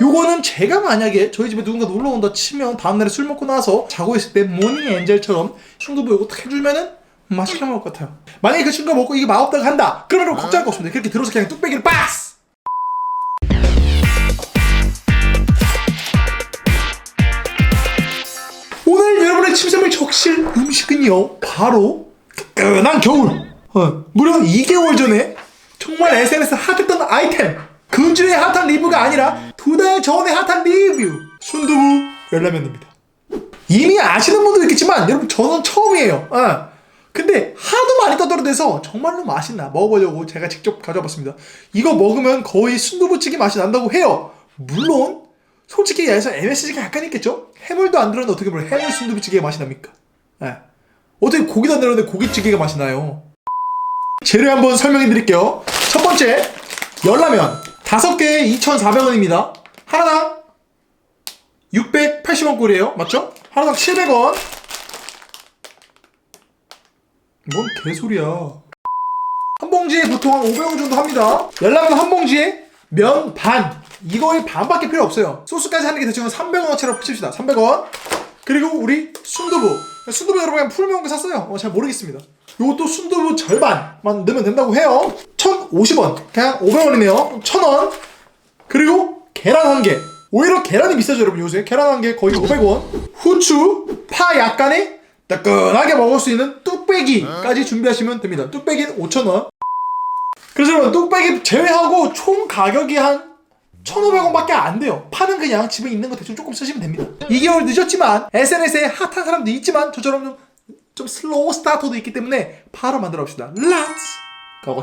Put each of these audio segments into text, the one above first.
요거는 제가 만약에 저희 집에 누군가 놀러 온다 치면 다음날에 술 먹고 나서 자고 있을 때 모닝 엔젤처럼 요거 딱 해주면은 맛있게 먹을 것 같아요. 만약에 그 친구가 먹고 이게 맛없다고 한다. 그러면 걱정할 거 없습니다. 그렇게 들어서 그냥 뚝배기를 박스! 오늘 여러분의 침샘을 적실 음식은요 바로 뜨끈한 겨울 어, 무려 2개월 전에 정말 SNS 핫했던 아이템 금주의 핫한 리뷰가 아니라 두 달 전에 핫한 리뷰 순두부 열라면입니다 이미 아시는 분도 있겠지만 여러분 저는 처음이에요 어. 근데 하도 많이 떠들어대서 정말로 맛있나 먹어보려고 제가 직접 가져와봤습니다 이거 먹으면 거의 순두부찌개 맛이 난다고 해요 물론 솔직히 얘기해서 MSG가 약간 있겠죠? 해물도 안 들었는데 어떻게 보면 해물 순두부찌개 맛이 납니까? 예. 어떻게 고기도 안 들었는데 고기찌개가 맛이 나요? 재료 한번 설명해 드릴게요. 첫 번째, 열라면. 다섯 개에 2,400원입니다. 하나당 680원 꼴이에요. 맞죠? 하나당 700원. 뭔 개소리야. 한 봉지에 보통 한 500원 정도 합니다. 열라면 한 봉지에 면 반. 이거의 반밖에 필요 없어요. 소스까지 하는 게 대충 300원어치라고 칩시다. 300원. 그리고 우리 순두부. 순두부 여러분 그냥 풀 매운 거 샀어요. 어, 잘 모르겠습니다. 요것도 순두부 절반만 넣으면 된다고 해요. 1,050원. 그냥 500원이네요. 1,000원. 그리고 계란 한 개. 오히려 계란이 비싸죠, 여러분, 요새. 계란 한 개 거의 500원. 후추, 파 약간의 따끈하게 먹을 수 있는 뚝배기까지 준비하시면 됩니다. 뚝배기는 5,000원. 그래서 여러분, 뚝배기 제외하고 총 가격이 한 1,500원밖에 안 돼요. 파는 그냥 집에 있는 거 대충 조금 쓰시면 됩니다. 2개월 늦었지만 SNS에 핫한 사람도 있지만 저처럼 좀, 좀 슬로우 스타터도 있기 때문에 바로 만들어 봅시다. Let's go.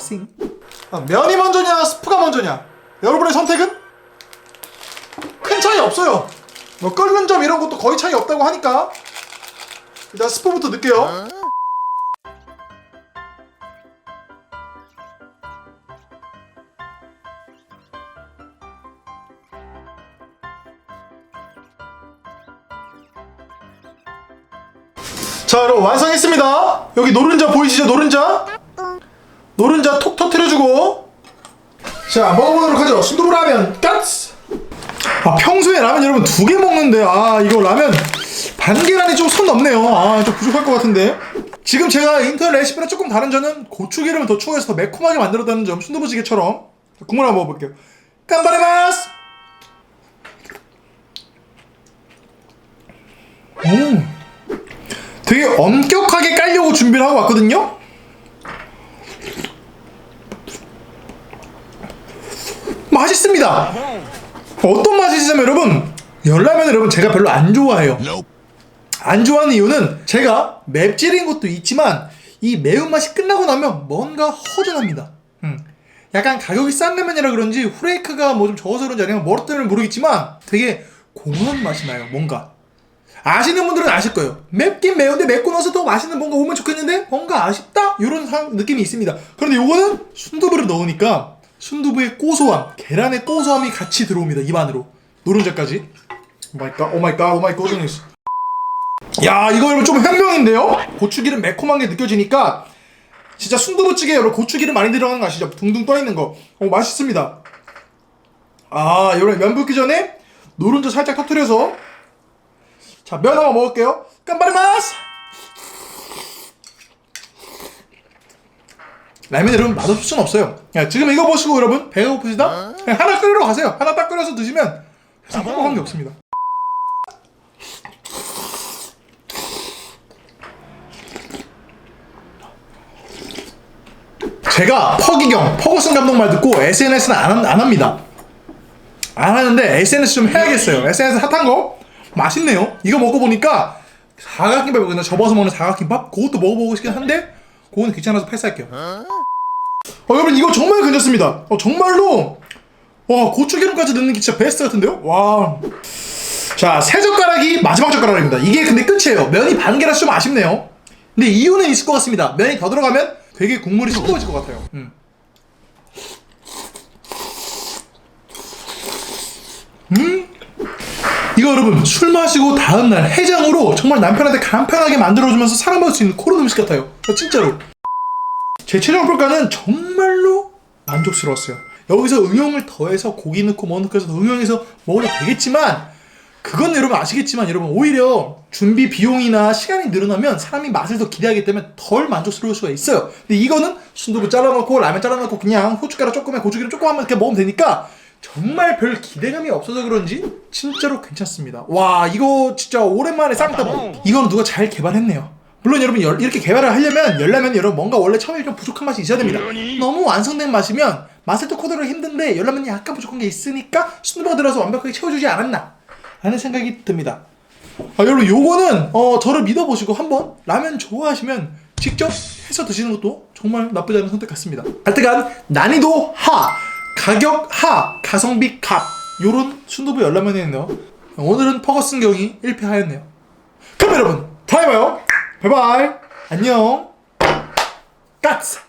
아, 면이 먼저냐 스프가 먼저냐 여러분의 선택은 큰 차이 없어요. 뭐 끓는 점 이런 것도 거의 차이 없다고 하니까 일단 스프부터 넣을게요. 자 여러분 완성했습니다. 여기 노른자 보이시죠? 노른자? 노른자 톡 터트려주고. 자 먹어보도록 하죠. 순두부 라면 갓스 아 평소에 라면 여러분 두 개 먹는데 아 이거 라면 반 계란이 좀손 넘네요. 아 좀 부족할 것 같은데. 지금 제가 인터넷 레시피랑 조금 다른 점은 고추기름을 더 추가해서 더 매콤하게 만들었다는 점 순두부찌개처럼. 국물 한번 먹어볼게요. 깜바레마스! 음 되게 엄격하게 깔려고 준비를 하고 왔거든요. 맛있습니다. 어떤 맛이시냐면 여러분 열라면 여러분 제가 별로 안 좋아해요. 안 좋아하는 이유는 제가 맵찔인 것도 있지만 이 매운맛이 끝나고 나면 뭔가 허전합니다. 음. 약간 가격이 싼 라면이라 그런지 후레이크가 뭐 좀 적어서 그런지 아니면 뭐로 때문에 모르겠지만 되게 공허한 맛이 나요. 뭔가. 아시는 분들은 아실 거예요. 맵긴 매운데 맵고 나서 더 맛있는 뭔가 오면 좋겠는데 뭔가 아쉽다 이런 상- 느낌이 있습니다. 그런데 요거는 순두부를 넣으니까 순두부의 고소함, 계란의 고소함이 같이 들어옵니다. 입 안으로 노른자까지. 오마이갓, 오마이갓, 오마이 고소니스. 야 이거 여러분 좀 혁명인데요? 고추기름 매콤한 게 느껴지니까 진짜 순두부찌개 여러분 고추기름 많이 들어가는 거 아시죠? 둥둥 떠 있는 거. 어 맛있습니다. 아 여러분 면 붓기 전에 노른자 살짝 터트려서 자, 면 한번 먹을게요. 깜바리마스! 라면 여러분 맛없을 순 없어요. 야, 지금 이거 보시고 여러분 배가 고프시다? 그냥 하나 끓이러 가세요. 하나 딱 끓여서 드시면 세상 행복한 게 없습니다. 제가 퍼기경, 퍼거슨 감독 말 듣고 SNS는 안, 안 합니다. 안 하는데 SNS 좀 해야겠어요. SNS 핫한 거 맛있네요. 이거 먹어보니까 사각김밥 먹나 접어서 먹는 사각김밥 그것도 먹어보고 싶긴 한데 그건 귀찮아서 패스할게요. 어, 여러분 이거 정말 괜찮습니다. 어, 정말로 와 고추기름까지 넣는 게 진짜 베스트 같은데요? 와. 자, 세 젓가락이 마지막 젓가락입니다. 이게 근데 끝이에요. 면이 반 개라서 좀 아쉽네요. 근데 이유는 있을 것 같습니다. 면이 더 들어가면 되게 국물이 싱거워질 것 같아요. 음. 이거 여러분 술 마시고 다음날 해장으로 정말 남편한테 간편하게 만들어주면서 사랑받을 수 있는 그런 음식 같아요. 어, 진짜로. 제 최종 평가는 정말로 만족스러웠어요. 여기서 응용을 더해서 고기 넣고 뭐 넣고 해서 응용해서 먹어도 되겠지만 그건 여러분 아시겠지만 여러분 오히려 준비 비용이나 시간이 늘어나면 사람이 맛을 더 기대하기 때문에 덜 만족스러울 수가 있어요. 근데 이거는 순두부 잘라놓고 라면 잘라놓고 그냥 후춧가루 조금에 고추기름 조금 하면 이렇게 먹으면 되니까 정말 별 기대감이 없어서 그런지 진짜로 괜찮습니다. 와 이거 진짜 오랜만에 쌍따봉. 이건 누가 잘 개발했네요. 물론 여러분 열- 이렇게 개발을 하려면 열라면 여러분 뭔가 원래 처음에 좀 부족한 맛이 있어야 됩니다. 너무 완성된 맛이면 또 코드로 힘든데 열라면이 약간 부족한 게 있으니까 순두부가 들어서 완벽하게 채워주지 않았나 라는 생각이 듭니다. 아, 여러분 요거는 어, 저를 믿어보시고 한번 라면 좋아하시면 직접 해서 드시는 것도 정말 나쁘지 않은 선택 같습니다. 하여튼간 난이도 하, 가격 하, 가성비 갑 요런 순두부 열라면이었네요. 오늘은 퍼거슨 경이 1패하였네요. 그럼 여러분 다음에 봐요. 바이바이. 안녕. 까츠.